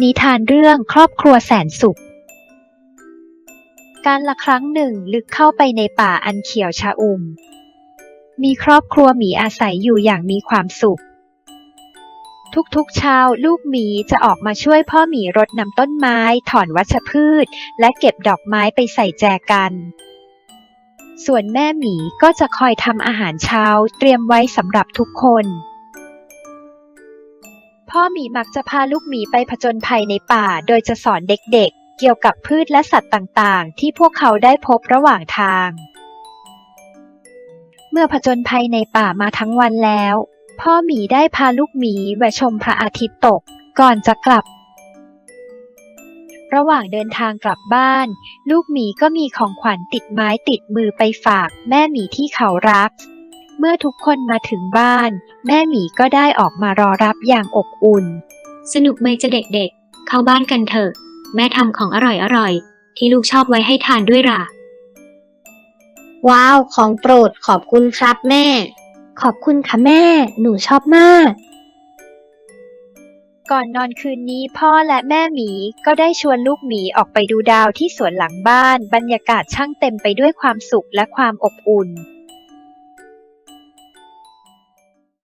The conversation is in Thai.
นิทานเรื่องครอบครัวแสนสุข การละครั้งหนึ่งลึกเข้าไปในป่าอันเขียวชอุ่ม มีครอบครัวหมีอาศัยอยู่อย่างมีความสุข ทุกๆเช้าลูกหมีจะออกมาช่วยพ่อหมีรดน้ำต้นไม้ ถอนวัชพืช และเก็บดอกไม้ไปใส่แจกัน ส่วนแม่หมีก็จะคอยทำอาหารเช้าเตรียมไว้สำหรับทุกคน พ่อหมีมักจะพาลูกหมีไปผจญภัยในป่า โดยจะสอนเด็กๆ เกี่ยวกับพืชและสัตว์ต่างๆ ที่พวกเขาได้พบระหว่างทาง เมื่อผจญภัยในป่ามาทั้งวันแล้ว พ่อหมีได้พาลูกหมีแวชมพระอาทิตย์ตก ก่อนจะกลับ ระหว่างเดินทางกลับบ้าน ลูกหมีก็มีของขวัญติดไม้ติดมือไปฝากแม่หมีที่เขารัก เมื่อทุกคนมาถึงบ้าน แม่หมีก็ได้ออกมารอรับอย่างอบอุ่น สนุกไหมจะเด็กๆ เข้าบ้านกันเถอะ แม่ทำของอร่อยๆ ที่ลูกชอบไว้ให้ทานด้วยล่ะ ว้าว ของโปรดขอบคุณครับแม่ ขอบคุณค่ะแม่ หนูชอบมาก ก่อนนอนคืนนี้พ่อและแม่หมีก็ได้ชวนลูกหมีออกไปดูดาวที่สวนหลังบ้าน บรรยากาศช่างเต็มไปด้วยความสุขและความอบอุ่น